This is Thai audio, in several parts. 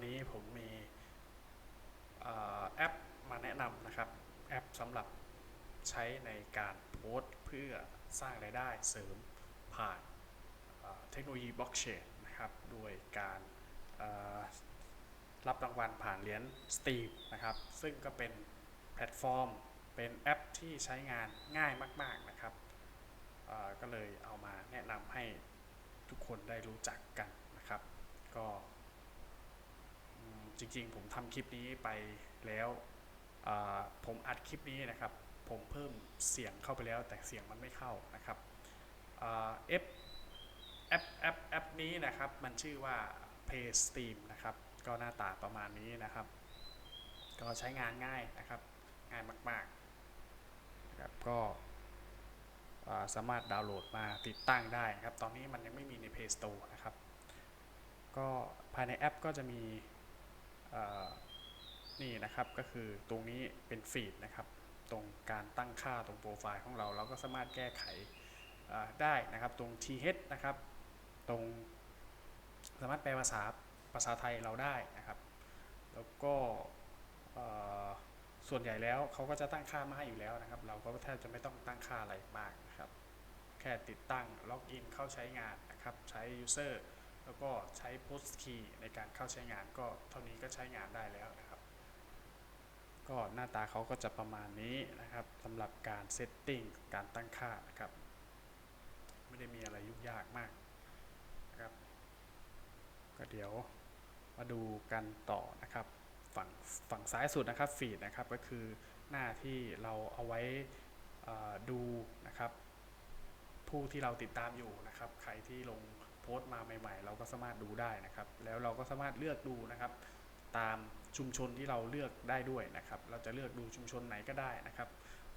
วันนี้ผมมีอแอปมาแนะนำนะครับ แอปสำหรับใช้ในการโพสต์เพื่อสร้างรายได้เสริมผ่านเทคโนโลยีบล็อกเชนนะครับโดยการรับรางวัลผ่านเหรียญ Steam นะครับ ซึ่งก็เป็นแพลตฟอร์ม เป็นแอปที่ใช้งานง่ายมาก ๆนะครับ ก็เลยเอามาแนะนำให้ทุกคนได้รู้จักกันนะครับ ก็ จริงๆ ผมทำคลิปนี้ไปแล้วผมอัดคลิปนี้นะครับ ผมเพิ่มเสียงเข้าไปแล้วแต่เสียงมันไม่เข้านะครับอ่าแอปแอปแอปแอปนี้นะครับมันชื่อว่า Play Steam นะครับ ก็หน้าตาประมาณนี้นะครับ ก็ใช้งานง่ายนะครับ ง่ายมากๆนะครับก็สามารถดาวน์โหลดมาติดตั้งได้ครับ ตอนนี้มันยังไม่มีใน Play Store นะครับ ก็ภายในแอปก็จะมี นี่นะครับก็คือตรงนี้เป็นฟีดนะครับ ตรงการตั้งค่าตรงโปรไฟล์ของเราเราก็สามารถแก้ไขได้นะครับตรง th นะครับ ตรงสามารถแปลภาษาภาษาไทยเราได้นะครับ แล้วก็ส่วนใหญ่แล้วเขาก็จะตั้งค่ามาให้อยู่แล้วนะครับ เราก็แทบจะไม่ต้องตั้งค่าอะไรมากนะครับ แค่ติดตั้งล็อกอินเข้าใช้งานนะครับ ใช้ user แล้วก็ใช้ post key ในการเข้าใช้งานก็เท่านี้ก็ใช้งานได้แล้วนะครับ ก็หน้าตาเขาก็จะประมาณนี้นะครับสำหรับการ setting การตั้งค่านะครับ ไม่ได้มีอะไรยุ่งยากมากนะครับ ก็เดี๋ยวมาดูกันต่อนะครับ ฝั่งฝั่งซ้ายสุดนะครับฟีดนะครับก็คือหน้าที่เราเอาไว้ดูนะครับ ผู้ที่เราติดตามอยู่นะครับ ใครที่ลง พสต์มาใหม่ๆ เราก็สามารถดูได้นะครับ แล้วเราก็สามารถเลือกดูนะครับ ตามชุมชนที่เราเลือกได้ด้วยนะครับ เราจะเลือกดูชุมชนไหนก็ได้นะครับ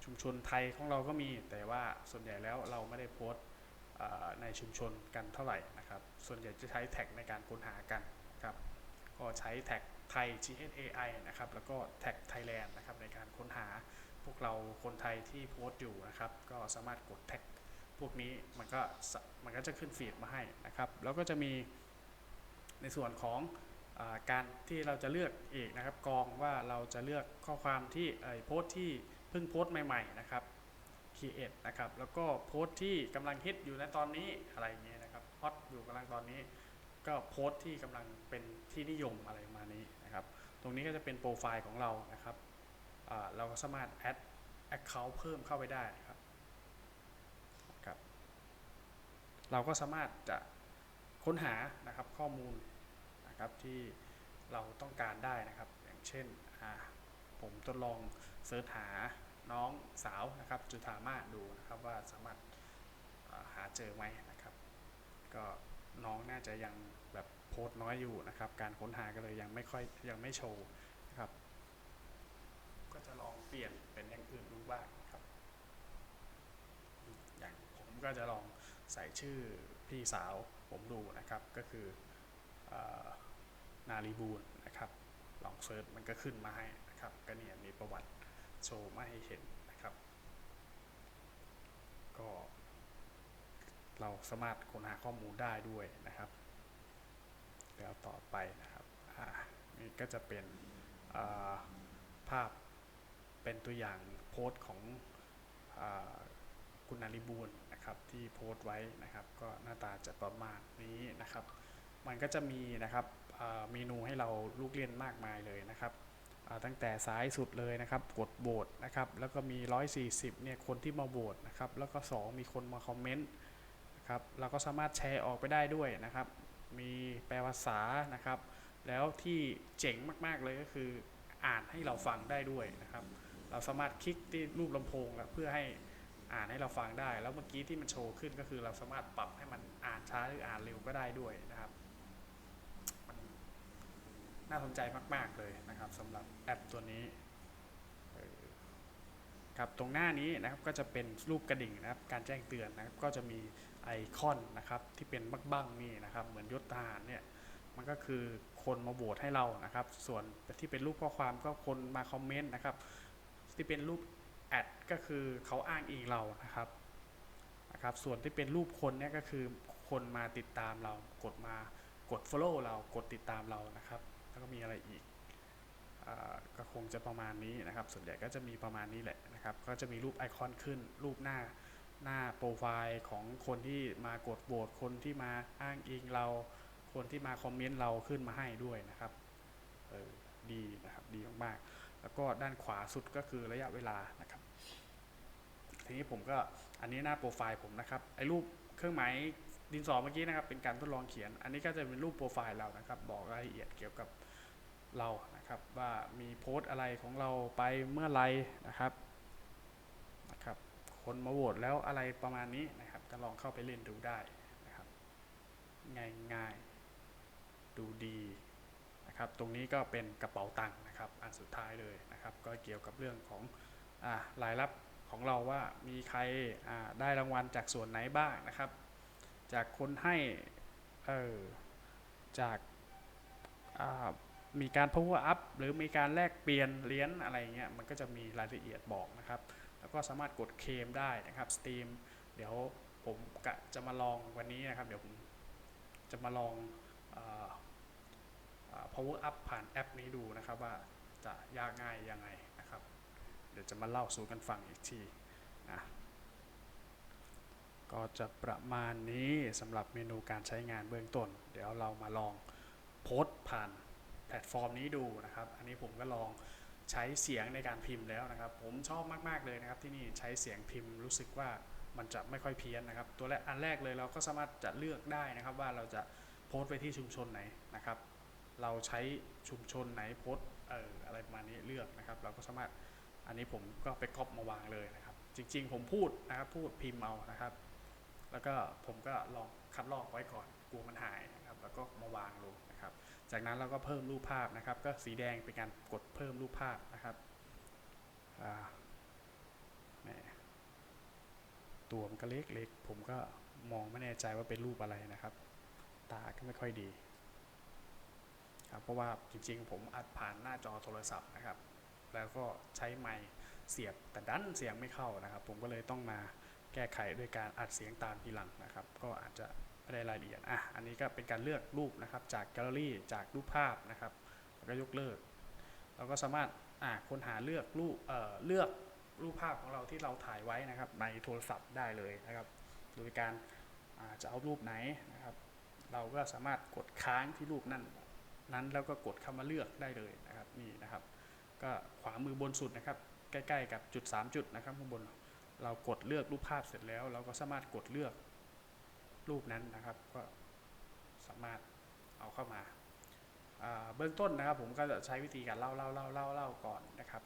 ชุมชนไทยของเราก็มีแต่ว่าส่วนใหญ่แล้วเราไม่ได้โพสต์ในชุมชนกันเท่าไหร่นะครับ ส่วนใหญ่จะใช้แท็กในการค้นหากันครับ ก็ใช้แท็กไทย GHAI นะครับ แล้วก็แท็ก Thailand นะครับในการค้นหาพวกเราคนไทยที่โพสต์อยู่นะครับ ก็สามารถกดแท็ก พวกนี้มันก็มันก็จะขึ้นฟีดมาให้นะครับ แล้วก็จะมีในส่วนของอการที่เราจะเลือกอีกนะครับกองว่าเราจะเลือกข้อความที่โพสต์ที่เพิ่งโพสต์ใหม่ๆนะครับ create นะครับแล้วก็โพสต์ที่กำลังฮิตอยู่ในตอนนี้อะไรเงี้ยนะครับฮอตอยู่กำลังตอนนี้ ก็โพสต์ที่กำลังเป็นที่นิยมอะไรประมาณนี้นะครับ ตรงนี้ก็จะเป็นโปรไฟล์ของเรานะครับเราก็สามารถ add account เพิ่มเข้าไปได้นะครับ ครับ เราก็สามารถจะค้นหานะครับข้อมูลนะครับที่เราต้องการได้นะครับ อย่างเช่นผมทดลองเสิร์ชหาน้องสาวนะครับจุธามาดูนะครับว่าสามารถาหาเจอไหมนะครับ ก็น้องน่าจะยังแบบโพสต์น้อยอยู่นะครับ การค้นหาก็เลยยังไม่ค่อยยังไม่โชว์นะครับ ก็จะลองเปลี่ยนเป็นอย่างอื่นดูบ้างครับ อย่างผมก็จะลอง ใส่ชื่อพี่สาวผมดูนะครับก็คืออนาลีบูลนะครับลองเซิร์ชมันก็ขึ้นมาให้นะครับก็เนี่ยมีประวัติโชว์มาให้เห็นนะครับ ก็เราสามารถค้นหาข้อมูลได้ด้วยนะครับ แล้วต่อไปนะครับนี่ก็จะเป็นาภาพเป็นตัวอย่างโพสต์ของอคุณนาริบูล นะครับที่โพสต์ไว้นะครับก็หน้าตาจะประมาณนี้นะครับ มันก็จะมีนะครับเมนูให้เราลูกเล่นมากมายเลยนะครับตั้งแต่ซ้ายสุดเลยนะครับกดโบสนะครับแล้วก็มี 140เนี่ยคนที่มาโบสนะครับแล้วก็ 2 มีคนมาคอมเมนต์นะครับเราก็สามารถแชร์ออกไปได้ด้วยนะครับ มีแปลภาษานะครับ แล้วที่เจ๋งมากๆเลยก็คืออ่านให้เราฟังได้ด้วยนะครับ เราสามารถคลิกที่รูปลำโพงเพื่อให้ อ่านให้เราฟังได้ แล้วเมื่อกี้ที่มันโชว์ขึ้นก็คือเราสามารถปรับให้มันอ่านช้าหรืออ่านเร็วก็ได้ด้วยนะครับ มันน่าสนใจมาก ๆเลยนะครับสำหรับแอปตัวนี้ครับตรงหน้านี้นะครับก็จะเป็นรูปกระดิ่งนะครับ การแจ้งเตือนนะครับก็จะมีไอคอนนะครับที่เป็นบักบั้งนี่นะครับ เหมือนยศทหารเนี่ยมันก็คือคนมาโหวตให้เรานะครับ ส่วนที่เป็นรูปข้อความก็คนมาคอมเมนต์นะครับ ที่เป็นรูป ก็คือเขาอ้างอิงเรานะครับนะครับส่วนที่เป็นรูปคนเนี่ยก็คือคนมาติดตามเรา กดมากด follow เรากดติดตามเรานะครับ แล้วก็มีอะไรอีกอก็คงจะประมาณนี้นะครับ ส่วนใหญ่ก็จะมีประมาณนี้แหละนะครับ ก็จะมีรูปไอคอนขึ้น รูปหน้าหน้าโปรไฟล์ของคนที่มากดโหวตคนที่มาอ้างอิงเรา คนที่มาคอมเมนต์เราขึ้นมาให้ด้วยนะครับเออดีนะครับดีมากๆแล้วก็ด้านขวาสุดก็คือระยะเวลานะครับ ทีนี้ผมก็อันนี้หน้าโปรไฟล์ผมนะครับไอ้รูปเครื่องหมายดินสอเมื่อกี้นะครับเป็นการทดลองเขียน อันนี้ก็จะเป็นรูปโปรไฟล์เรานะครับ บอกรายละเอียดเกี่ยวกับเรานะครับ ว่ามีโพสต์อะไรของเราไปเมื่อไรนะครับนะครับ คนมาโหวตแล้วอะไรประมาณนี้นะครับ ก็ลองเข้าไปเล่นดูได้นะครับ ง่ายง่ายๆดูดีนะครับ ตรงนี้ก็เป็นกระเป๋าตังค์นะครับ อันสุดท้ายเลยนะครับ ก็เกี่ยวกับเรื่องของอรายรับ ของเราว่ามีใครได้รางวัลจากส่วนไหนบ้างนะครับ จากคนให้เออจากามีการ power up หรือมีการแลกเปลี่ยนเหรียญอะไรเงี้ยมันก็จะมีรายละเอียดบอกนะครับ แล้วก็สามารถกดเคมได้นะครับ Steam เดี๋ยวผมกะจะมาลองวันนี้นะครับ เดี๋ยวผมจะมาลองออเอ่อ power up ผ่านแอปนี้ดูนะครับว่าจะยากง่ายยังไง เดี๋ยวจะมาเล่าสู่กันฟังอีกทีนะก็จะประมาณนี้สำหรับเมนูการใช้งานเบื้องต้น เดี๋ยวเรามาลองโพสผ่านแพลตฟอร์มนี้ดูนะครับ อันนี้ผมก็ลองใช้เสียงในการพิมพ์แล้วนะครับ ผมชอบมาก ๆ เลยนะครับที่นี่ใช้เสียงพิมพ์รู้สึกว่ามันจะไม่ค่อยเพี้ยนนะครับ ตัวแรกอันแรกเลยเราก็สามารถจะเลือกได้นะครับว่าเราจะโพสต์ไปที่ชุมชนไหนนะครับ เราใช้ชุมชนไหนโพสต์เอออะไรประมาณนี้เลือกนะครับ เราก็สามารถ อันนี้ผมก็ไปก๊อปมาวางเลยนะครับ จริง ๆ ผมพูดนะครับพูดพิมพ์เอานะครับ แล้วก็ผมก็ลองคัดลอกไว้ก่อนกลัวมันหายนะครับ แล้วก็มาวางลงนะครับ จากนั้นเราก็เพิ่มรูปภาพนะครับ ก็สีแดงเป็นการกดเพิ่มรูปภาพนะครับตัวมันก็เล็กๆผมก็มองไม่แน่ใจว่าเป็นรูปอะไรนะครับ ตาก็ไม่ค่อยดีครับเพราะว่าจริงๆ ผมอัดผ่านหน้าจอโทรศัพท์นะครับ แล้วก็ใช้ไมค์เสียบแต่ดันเสียงไม่เข้านะครับ ผมก็เลยต้องมาแก้ไขด้วยการอัดเสียงตามทีหลังนะครับ ก็อาจจะไม่ได้รายละเอียดอะอันนี้ก็เป็นการเลือกรูปนะครับจากแกลเลอรี่จากรูปภาพนะครับแล้วก็ยกเลิก เราก็สามารถอะค้นหาเลือกรูปเอ่อเลือกรูปภาพของเราที่เราถ่ายไว้นะครับ ในโทรศัพท์ได้เลยนะครับ โดยการาจะเอารูปไหนนะครับ เราก็สามารถกดค้างที่รูปนั้นนั้นแล้วก็กดคำว่าเลือกได้เลยนะครับนี่นะครับ ก็ขวามือบนสุดนะครับ ใกล้ๆกับจุด 3 จุดนะครับข้างบน เรากดเลือกรูปภาพเสร็จแล้ว เราก็สามารถกดเลือกรูปนั้นนะครับ ก็สามารถเอาเข้ามาเบื้องต้นนะครับ ผมก็จะใช้วิธีการเล่าเล่าเล่าเล่าเล่าก่อนนะครับ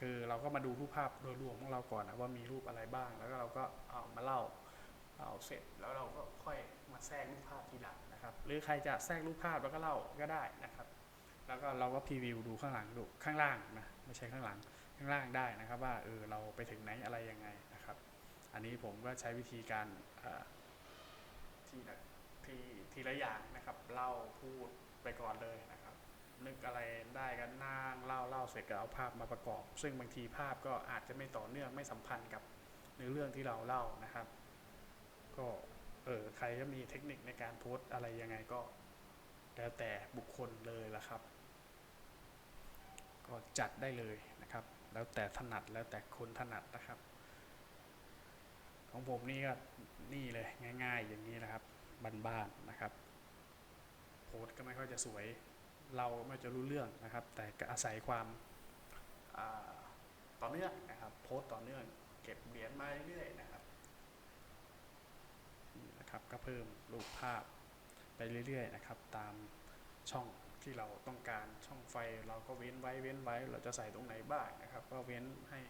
คือเราก็มาดูรูปภาพโดยรวมของเราก่อนนะว่ามีรูปอะไรบ้าง แล้วก็เราก็เอามาเล่าเอาเสร็จแล้วเราก็ค่อยมาแทรกรูปภาพทีหลังนะครับ หรือใครจะแทรกรูปภาพแล้วก็เล่าก็ได้นะครับ แล้วก็เราก็พรีวิวดูข้างหลังดูข้างล่างนะไม่ใช่ข้างหลังข้างล่างได้นะครับ ว่าเออเราไปถึงไหนอะไรยังไงนะครับ อันนี้ผมก็ใช้วิธีการทีละทีทีละอย่างนะครับเล่าพูดไปก่อนเลยนะครับ นึกอะไรได้ก็นั่งเล่าเล่าเสร็จก็เอาภาพมาประกอบ ซึ่งบางทีภาพก็อาจจะไม่ต่อเนื่องไม่สัมพันธ์กับเนื้อเรื่องที่เราเล่านะครับ ก็เออใครก็มีเทคนิคในการโพสต์อะไรยังไงก็แล้วแต่บุคคลเลยละครับ ก็จัดได้เลยนะครับ แล้วแต่ถนัดแล้วแต่คนถนัดนะครับ ของผมนี่ก็นี่เลยง่ายๆอย่างนี้นะครับบ้านๆนะครับ โพสก็ไม่ค่อยจะสวย เราไม่จะรู้เรื่องนะครับ แต่อาศัยความาต่อเนื่องนะครับ โพสต์ต่อเนื่อง เก็บเหรียญมาเรื่อยๆนะครับนี่นะครับก็เพิ่มรูปภาพไปเรื่อยๆนะครับ ตามช่อง ที่เราต้องการช่องไฟเราก็เว้นไว้เว้นไว้ เราจะใส่ตรงไหนบ้างนะครับ ก็เว้นให้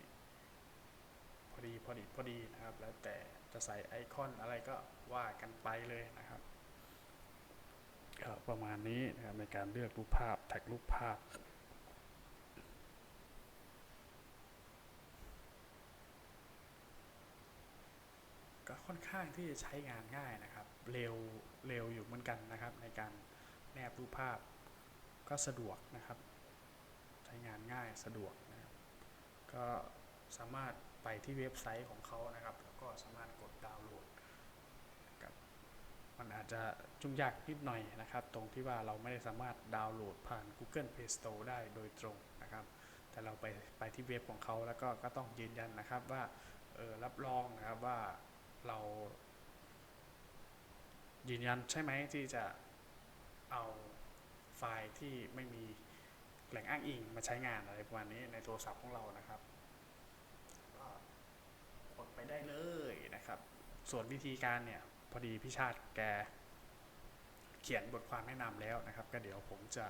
พอดีพอดีพอดีนะครับ แล้วแต่จะใส่ไอคอนอะไรก็ว่ากันไปเลยนะครับก็ประมาณนี้นะครับในการเลือกรูปภาพแท็กรูปภาพก็ค่อนข้างที่จะใช้งานง่ายนะครับ เร็วเร็วอยู่เหมือนกันนะครับ ในการแนบรูปภาพ ก็สะดวกนะครับใช้งานง่ายสะดวกนะครับก็สามารถไปที่เว็บไซต์ของเขานะครับ แล้วก็สามารถกดดาวน์โหลดนะครับมันอาจจะจุ่งยากนิดหน่อยนะครับ ตรงที่ว่าเราไม่ได้สามารถดาวน์โหลดผ่าน Google Play Store ได้โดยตรงนะครับ แต่เราไปไปที่เว็บของเขาแล้วก็ก็ต้องยืนยันนะครับว่าเออรับรองนะครับว่าเรายืนยันใช่ไหมที่จะเอา ไฟล์ที่ไม่มีแหล่งอ้างอิงมาใช้งานอะไรประมาณนี้ในโทรศัพท์ของเรานะครับก็กดไปได้เลยนะครับ ส่วนวิธีการเนี่ยพอดีพี่ชาติแกเขียนบทความแนะนำแล้วนะครับ ก็เดี๋ยวผมจะ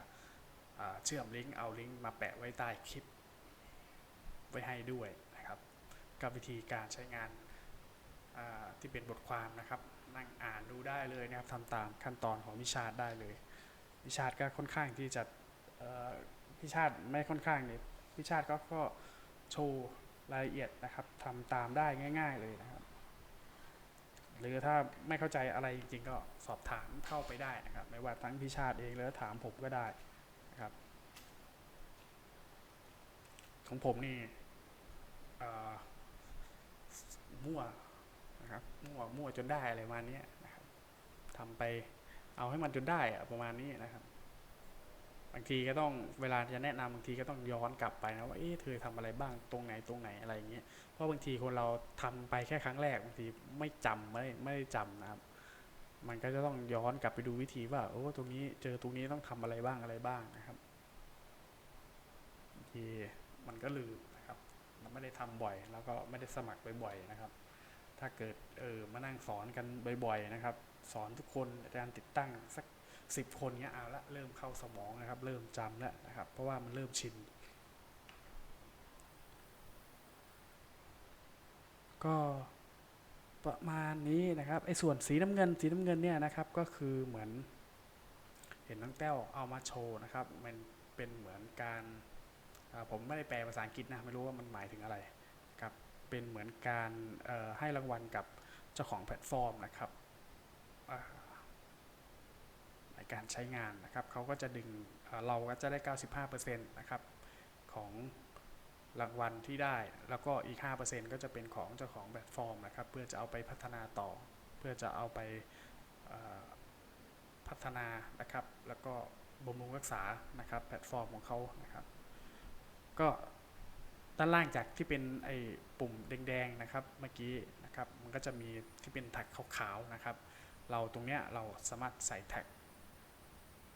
เชื่อมลิงก์เอาลิงก์มาแปะไว้ใต้คลิป ไว้ให้ด้วยนะครับกับวิธีการใช้งานที่เป็นบทความนะครับ นั่งอ่านดูได้เลยนะครับทำตามขั้นตอนของวิชาติได้เลย วิชาติก็ค่อนข้างที่จะเอ่อพิชาติไม่ค่อนข้างเนี่ยพิชาติก็ก็โชว์รายละเอียดนะครับทำตามได้ง่าย ๆเลยนะครับ หรือถ้าไม่เข้าใจอะไรจริงๆก็สอบถามเข้าไปได้นะครับ ไม่ว่าทั้งพิชาติเองหรือถามผมก็ได้นะครับ ของผมนี่มั่วนะครับมั่วมั่วจนได้อะไรมาเนี้ยนะครับทำไป เอาให้มันจนได้อะประมาณนี้นะครับ บางทีก็ต้องเวลาจะแนะนำบางทีก็ต้องย้อนกลับไปนะว่าเอ๊ะเธอทำอะไรบ้างตรงไหนตรงไหนอะไรอย่างเงี้ยเพราะบางทีคนเราทำไปแค่ครั้งแรกบางทีไม่จำไม่ไม่ได้จำนะครับ มันก็จะต้องย้อนกลับไปดูวิธีว่าโอ้ตรงนี้เจอตรงนี้ต้องทำอะไรบ้างอะไรบ้างนะครับบางทีมันก็ลืมนะครับเราไม่ได้ทำบ่อย แล้วก็ไม่ได้สมัครบ่อยๆนะครับ ถ้าเกิดเออมานั่งสอนกันบ่อย ๆ นะครับ สอนทุกคนอาจารย์ติดตั้งสักสิบคนเงี้ยเอาละเริ่มเข้าสมองนะครับ เริ่มจำแล้วนะครับ เพราะว่ามันเริ่มชิน ก็ประมาณนี้นะครับไอ้ส่วนสีน้ำเงินสีน้ำเงินเนี่ยนะครับก็คือเหมือน เห็นน้องแต้วเอามาโชว์นะครับ มันเป็นเหมือนการผมไม่ได้แปลภาษาอังกฤษนะไม่รู้ว่ามันหมายถึงอะไรครับเป็นเหมือนการให้รางวัลกับเจ้าของแพลตฟอร์มนะครับ ในการใช้งานนะครับเขาก็จะดึงเเราก็จะได้ 95%นะครับของรางวัลที่ได้ แล้วก็อีก 5%ก็จะเป็นของเจ้าของแพลตฟอร์มนะครับ เพื่อจะเอาไปพัฒนาต่อ เพื่อจะเอาไปพัฒนานะครับ แล้วก็บำรุงรักษานะครับแพลตฟอร์มของเขานะครับ ก็ด้านล่างจากที่เป็นไอ้ปุ่มแดงๆนะครับเมื่อกี้นะครับ มันก็จะมีที่เป็นแท็กขาวๆนะครับ เราตรงเนี้ยเราสามารถใส่แท็ก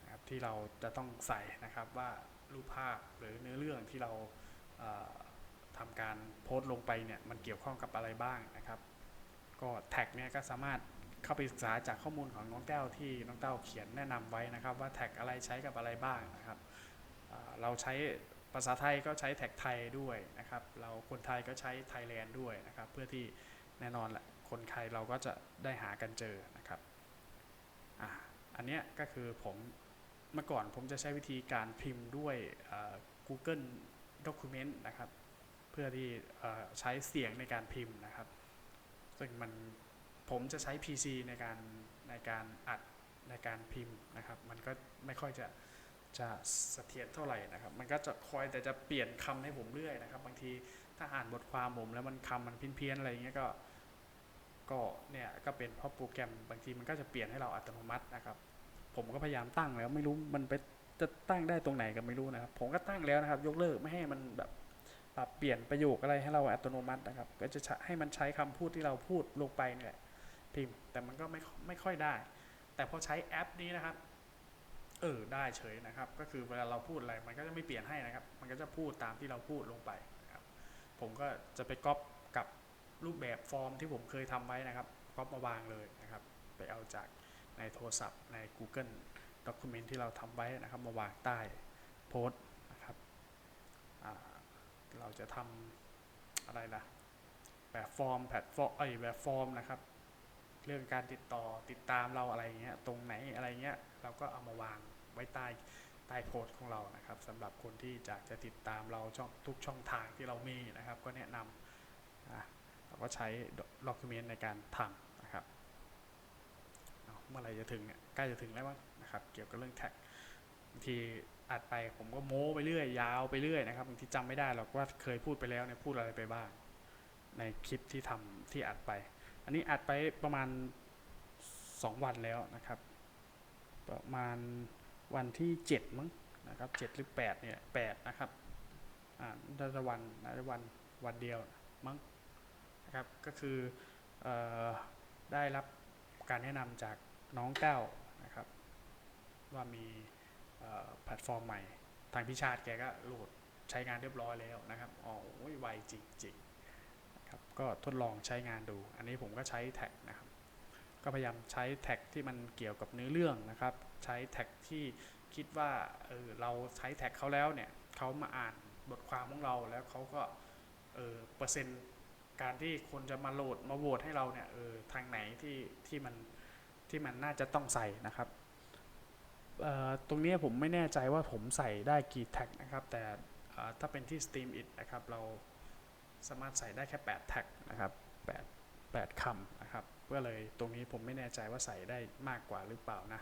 นะครับที่เราจะต้องใส่นะครับว่ารูปภาพหรือเนื้อเรื่องที่เราเอ่อทำการโพสต์ลงไปเนี่ยมันเกี่ยวข้องกับอะไรบ้างนะครับ ก็แท็กเนี่ยก็สามารถเข้าไปศึกษาจากข้อมูลของน้องแต้วที่น้องแต้วเขียนแนะนำไว้นะครับ ว่าแท็กอะไรใช้กับอะไรบ้างนะครับเเราใช้ภาษาไทยก็ใช้แท็กไทยด้วยนะครับ เราคนไทยก็ใช้ไทยแลนด์ด้วยนะครับ เพื่อที่ แน่นอนแหละคนไทยเราก็จะได้หากันเจอนะครับอะอันเนี้ยก็คือผมเมื่อก่อนผมจะใช้วิธีการพิมพ์ด้วย Google Document นะครับ เพื่อที่ใช้เสียงในการพิมพ์นะครับ ซึ่งมันผมจะใช้ PC ในการในการอัดในการพิมพ์นะครับ มันก็ไม่ค่อยจะจะเสถียรเท่าไหร่นะครับ มันก็จะคอยแต่จะเปลี่ยนคำให้ผมเรื่อยนะครับ บางทีถ้าอ่านบทความผมแล้วมันคำมันเพี้ยนๆอะไรอย่างเงี้ยก็ ก็เนี่ยก็เป็นเพราะโปรแกรมบางทีมันก็จะเปลี่ยนให้เราอัตโนมัตินะครับ ผมก็พยายามตั้งแล้วไม่รู้มันไปจะตั้งได้ตรงไหนก็ไม่รู้นะครับ ผมก็ตั้งแล้วนะครับ ยกเลิกไม่ให้มันแบบปรับเปลี่ยนประโยคอะไรให้เราอัตโนมัตินะครับ ก็จะให้มันใช้คำพูดที่เราพูดลงไปเนี่ยพิมพ์ แต่มันก็ไม่ไม่ค่อยได้ แต่พอใช้แอปนี้นะครับเออได้เฉยนะครับ ก็คือเวลาเราพูดอะไรมันก็จะไม่เปลี่ยนให้นะครับ มันก็จะพูดตามที่เราพูดลงไปนะครับ ผมก็จะไปก๊อป รูปแบบฟอร์มที่ผมเคยทำไว้นะครับก๊อปมาวางเลยนะครับ ไปเอาจากในโทรศัพท์ใน Google ด็อกิเมนที่เราทำไว้นะครับมาวางใต้โพสต์นะครับเราจะทำอะไรล่ะแบบฟอร์มแพลตฟอร์มเอ้แบบฟอร์มนะครับ เรื่องการติดต่อติดตามเราอะไรเงี้ยตรงไหนอะไรเงี้ยเราก็เอามาวางไว้ใต้ใต้โพสต์ของเรานะครับสำหรับคนที่อยากจะติดตามเราช่องทุกช่องทางที่เรามีนะครับ ก็แนะนำ ก็ใช้ด็อกิเมนในการทำนะครับเมื่อไรจะถึงเนี่ยใกล้จะถึงแล้วมั้งนะครับเกี่ยวกับเรื่องแท็กบางทีอัดไปผมก็โม้ไปเรื่อยยาวไปเรื่อยนะครับบางทีจำไม่ได้หรอกว่าเคยพูดไปแล้วเนี่ยพูดอะไรไปบ้าง ในคลิปที่ทำที่อัดไป อันนี้อัดไปประมาณสองวันแล้วนะครับ ประมาณวันที่เจ็ดมั้งนะครับเจ็ดหรือแปดเนี่ยแปดนะครับอ่าน่าจะวันน่าจะวันวันเดียวมั้ง นะครับก็คือออได้รับการแนะนำจากน้องแก้วนะครับ ว่ามีแพลตฟอร์มใหม่ ทางพิชาติแกก็โหลดใช้งานเรียบร้อยแล้วนะครับอ๋อโอ้ยไวจริงๆนะครับก็ทดลองใช้งานดู อันนี้ผมก็ใช้แท็กนะครับ ก็พยายามใช้แท็กที่มันเกี่ยวกับเนื้อเรื่องนะครับ ใช้แท็กที่คิดว่าเออเราใช้แท็กเขาแล้วเนี่ยเขามาอ่านบทความของเราแล้วเขาก็เออเปอร์เซ็นต์ การที่คนจะมาโหลดมาโหวตให้เราเนี่ยเออทางไหนที่ที่มันที่มันน่าจะต้องใส่นะครับเอ่อตรงนี้ผมไม่แน่ใจว่าผมใส่ได้กี่แท็กนะครับ แต่ถ้าเป็นที่ Steam It นะครับเราสามารถใส่ได้แค่ 8 แท็กนะครับ8 8คำนะครับก็เลยตรงนี้ผมไม่แน่ใจว่าใส่ได้มากกว่าหรือเปล่านะ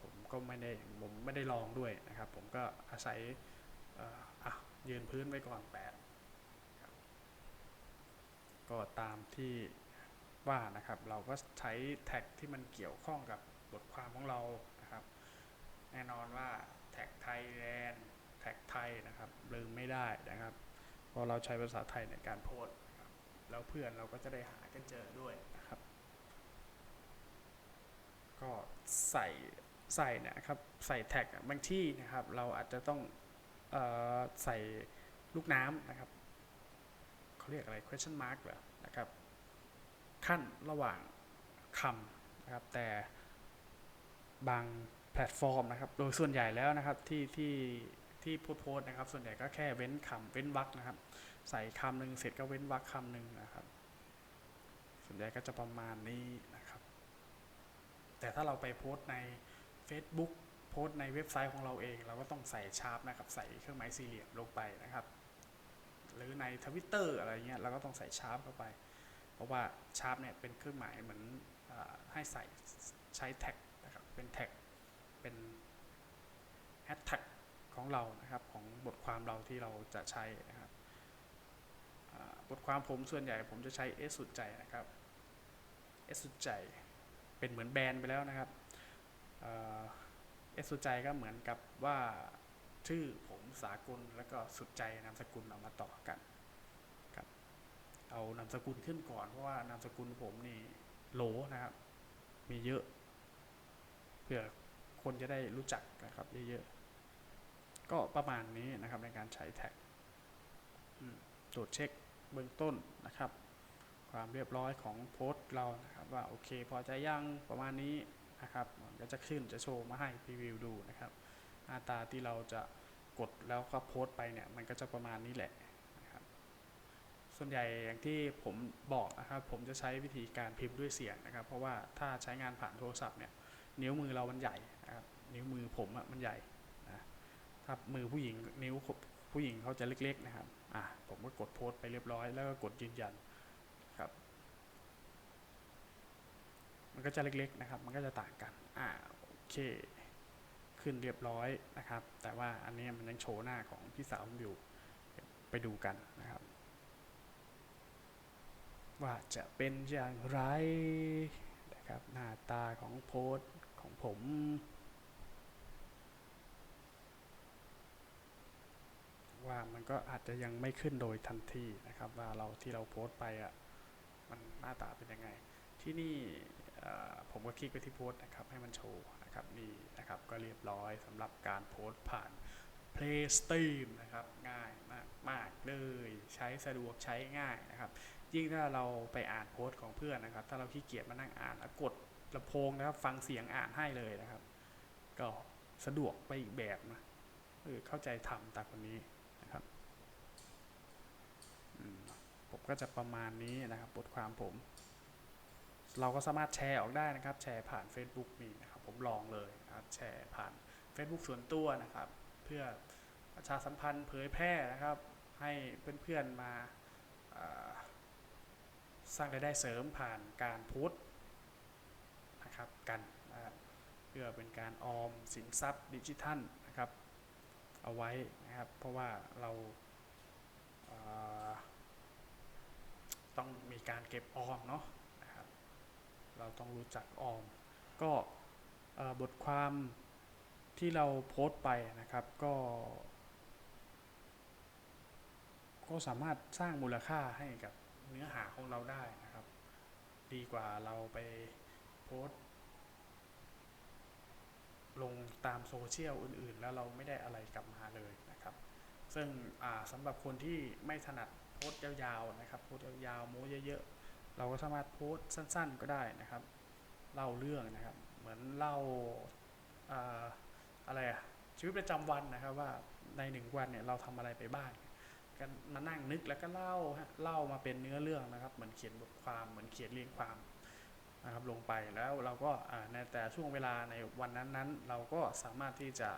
ผมก็ไม่ได้ผมไม่ได้ลองด้วยนะครับ ผมก็อาศัยเอ่ออะยืนพื้นไว้ก่อนแปด ก็ตามที่ว่านะครับ เราก็ใช้แท็กที่มันเกี่ยวข้องกับบทความของเรานะครับ แน่นอนว่าแท็กไทยแลนด์แท็กไทยนะครับลืมไม่ได้นะครับเพราะเราใช้ภาษาไทยในการโพสต์แล้วเพื่อนเราก็จะได้หากันเจอด้วยนะครับ ก็ใส่ใส่เนะครับใส่แท็กบางที่นะครับ เราอาจจะต้องออใส่ลูกน้ำนะครับ เขาเรียกอะไร question mark เหรอนะครับขั้นระหว่างคำนะครับแต่บางแพลตฟอร์มนะครับ โดยส่วนใหญ่แล้วนะครับที่ที่ที่โพสต์โพสต์นะครับ ส่วนใหญ่ก็แค่เว้นคำเว้นวรรคนะครับ ใส่คำหนึ่งเสร็จก็เว้นวรรคคำหนึ่งนะครับ ส่วนใหญ่ก็จะประมาณนี้นะครับ แต่ถ้าเราไปโพสต์ใน Facebook โพสต์ในเว็บไซต์ของเราเอง เราก็ต้องใส่ชาร์ปนะครับ ใส่เครื่องหมายสี่เหลี่ยมลงไปนะครับ หรือในทวิตเตอร์อะไรเงี้ยเราก็ต้องใส่ชาร์ปเข้าไป เพราะว่าชาร์ปเนี่ยเป็นเครื่องหมายเหมือนอให้ใส่ใช้แท็กนะครับเป็นแท็กเป็นแฮชแท็กของเรานะครับของบทความเราที่เราจะใช้นะครับบทความผมส่วนใหญ่ผมจะใช้เอสุดใจนะครับเอสุดใจเป็นเหมือนแบรนด์ไปแล้วนะครับเอสุดใจก็เหมือนกับว่าชื่อผ สากลแล้วก็สุดใจนามสกุลเอามาต่อกันครับเอานามสกุลขึ้นก่อนเพราะว่านามสกุลผมนี่โหลนะครับ มีเยอะเพื่อคนจะได้รู้จักนะครับเยอะๆก็ประมาณนี้นะครับในการใช้แท็กตรวจเช็คเบื้องต้นนะครับ ความเรียบร้อยของโพสต์เรานะครับว่าโอเค พอใจยังประมาณนี้นะครับก็จะขึ้นจะโชว์มาให้พรีวิวดูนะครับหน้าตาที่เราจะ กดแล้วก็โพสต์ไปเนี่ยมันก็จะประมาณนี้แหละนะครับส่วนใหญ่อย่างที่ผมบอกนะครับผมจะใช้วิธีการพิมพ์ด้วยเสียงนะครับ เพราะว่าถ้าใช้งานผ่านโทรศัพท์เนี่ยนิ้วมือเรามันใหญ่นะครับนิ้วมือผมอะมันใหญ่นะถ้ามือผู้หญิงนิ้วผู้หญิงเขาจะเล็กๆนะครับอะผมก็กดโพสต์ไปเรียบร้อยแล้วก็กดยืนยันครับมันก็จะเล็กๆนะครับ มันก็จะต่างกัน อ่า โอเค ขึ้นเรียบร้อยนะครับ แต่ว่าอันนี้มันยังโชว์หน้าของพี่สาวผมอยู่ไปดูกันนะครับ ว่าจะเป็นอย่างไรนะครับหน้าตาของโพสของผมว่ามันก็อาจจะยังไม่ขึ้นโดยทันทีนะครับ ว่าเราที่เราโพสต์ไปอะมันหน้าตาเป็นยังไง ที่นี่ผมก็คลิกไปที่โพสต์นะครับ ให้มันโชว์ นะครับนี่นะครับก็เรียบร้อยสำหรับการโพสต์ผ่าน PlaySteam นะครับง่ายมากมากเลยใช้สะดวกใช้ง่ายนะครับ ยิ่งถ้าเราไปอ่านโพสต์ของเพื่อนนะครับ ถ้าเราขี้เกียจมานั่งอ่านกดลำโพงนะครับ ฟังเสียงอ่านให้เลยนะครับ ก็สะดวกไปอีกแบบนะเออเข้าใจทำตาคนนี้นะครับผมก็จะประมาณนี้นะครับบทความผม เราก็สามารถแชร์ออกได้นะครับ แชร์ผ่าน Facebook นี่นะครับ ผมลองเลยนะครับแชร์ผ่าน Facebook ส่วนตัวนะครับ เพื่อประชาสัมพันธ์เผยแพร่นะครับ ให้เพื่อนๆมาสร้างรายได้เสริมผ่านการโพสต์นะครับกันนะครับเพื่อเป็นการออมสินทรัพย์ดิจิทัลนะครับเอาไว้นะครับ เพราะว่าเราเอ่อต้องมีการเก็บออมเนาะนะครับ เราต้องรู้จักออม ก็ บทความที่เราโพสต์ไปนะครับก็ก็สามารถสร้างมูลค่าให้กับเนื้อหาของเราได้นะครับ ดีกว่าเราไปโพสต์ ลงตามโซเชียลอื่น ๆ แล้วเราไม่ได้อะไรกลับมาเลยนะครับ ซึ่งสำหรับคนที่ไม่ถนัดโพสต์ยาวๆนะครับโพสต์ยาวๆโม้เยอะๆเราก็สามารถโพสต์สั้น ๆ ก็ได้นะครับเล่าเรื่องนะครับ เหมือนเล่าอะไรอะชีวิตประจำวันนะครับว่าในหนึ่งวันเนี่ยเราทำอะไรไปบ้างกันมานั่งนึกแล้วก็เล่าเล่ามาเป็นเนื้อเรื่องนะครับเหมือนเขียนบทความเหมือนเขียนเรียงความนะครับลงไปแล้วเราก็ในแต่ช่วงเวลาในวันนั้นๆ เราก็สามารถที่จะ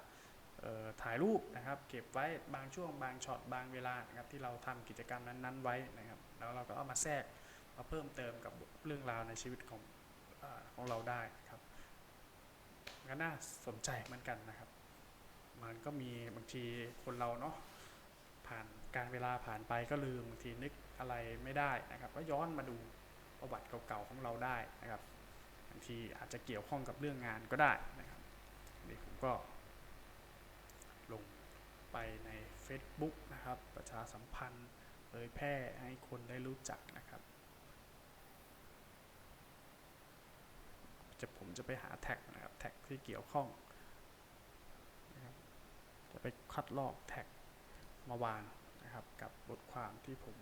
ถ่ายรูปนะครับ เก็บไว้บางช่วงบางช็อตบางเวลานะครับที่เราทำกิจกรรมนั้นๆ ไว้นะครับ แล้วเราก็เอามาแทรกมาเพิ่มเติมกับเรื่องราวในชีวิตของอของเราได้ ก็น่าสนใจเหมือนกันนะครับ มันก็มีบางทีคนเราเนาะผ่านการเวลาผ่านไปก็ลืมบางทีนึกอะไรไม่ได้นะครับ ก็ย้อนมาดูประวัติเก่าๆของเราได้นะครับบางทีอาจจะเกี่ยวข้องกับเรื่องงานก็ได้นะครับนี่ผมก็ ลงไปใน Facebook นะครับ ประชาสัมพันธ์เผยแพร่ให้คนได้รู้จักนะครับ จะผมจะไปหาแท็กนะครับแท็กที่เกี่ยวข้องนะครับจะไปคัดลอกแท็กมาวางนะครับกับบทความที่ผม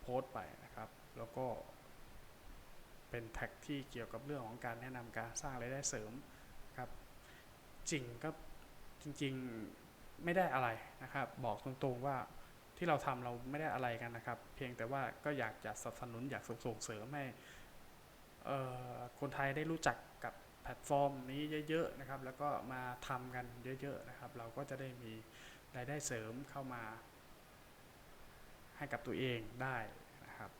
โพสต์ไปนะครับ แล้วก็เป็นแท็กที่เกี่ยวกับเรื่องของการแนะนำการสร้างรายได้เสริมครับจริงก็จริงๆไม่ได้อะไรนะครับ บอกตรงๆว่าที่เราทำเราไม่ได้อะไรกันนะครับ เพียงแต่ว่าก็อยากจะสนับสนุนอยากส่งเสริมให้ คนไทยได้รู้จักกับแพลตฟอร์มนี้เยอะๆนะครับ แล้วก็มาทำกันเยอะๆนะครับ เราก็จะได้มีรายได้เสริมเข้ามา ให้กับตัวเองได้นะครับ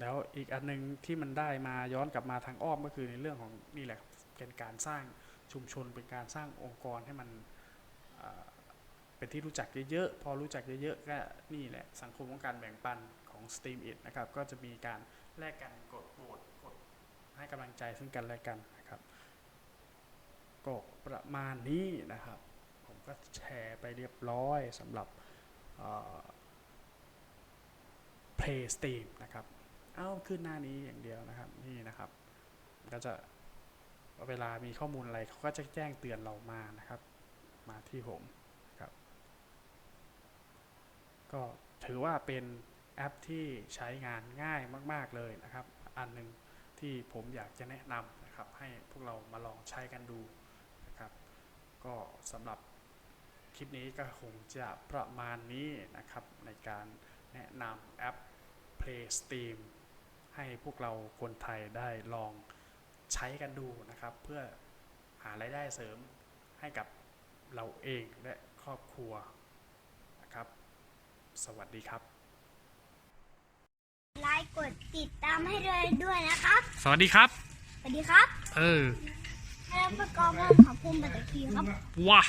แล้วอีกอันหนึงที่มันได้มาย้อนกลับมาทางอ้อมก็คือในเรื่องของนี่แหละเป็นการสร้างชุมชนเป็นการสร้างองค์กรให้มันเอ่อเป็นที่รู้จักเยอะๆ พอรู้จักเยอะๆ ก็นี่แหละสังคมของการแบ่งปันของ Steam It นะครับ ก็จะมีการ แลกกันกดโหวตกดให้กำลังใจซึ่งกันและกันนะครับก็ประมาณนี้นะครับ ผมก็แชร์ไปเรียบร้อยสำหรับเอ่อ Play Steam นะครับ เอาขึ้นหน้านี้อย่างเดียวนะครับนี่นะครับ ก็จะเวลามีข้อมูลอะไรเขาก็จะแจ้งเตือนเรามานะครับ มาที่ผมครับ ก็ถือว่าเป็น แอปที่ใช้งานง่ายมาก ๆเลยนะครับ อันหนึ่งที่ผมอยากจะแนะนำนะครับ ให้พวกเรามาลองใช้กันดูนะครับ ก็สำหรับคลิปนี้ก็คงจะประมาณนี้นะครับ ในการแนะนำแอป Play Steam ให้พวกเราคนไทยได้ลองใช้กันดูนะครับ เพื่อหารายได้เสริมให้กับเราเองและครอบครัวนะครับ สวัสดีครับ ไลค์กดติดตามให้เลยด้วยนะครับ สวัสดีครับ สวัสดีครับ เออแล้วประกอบกับขอบคุณบัตรคีครับ ว้า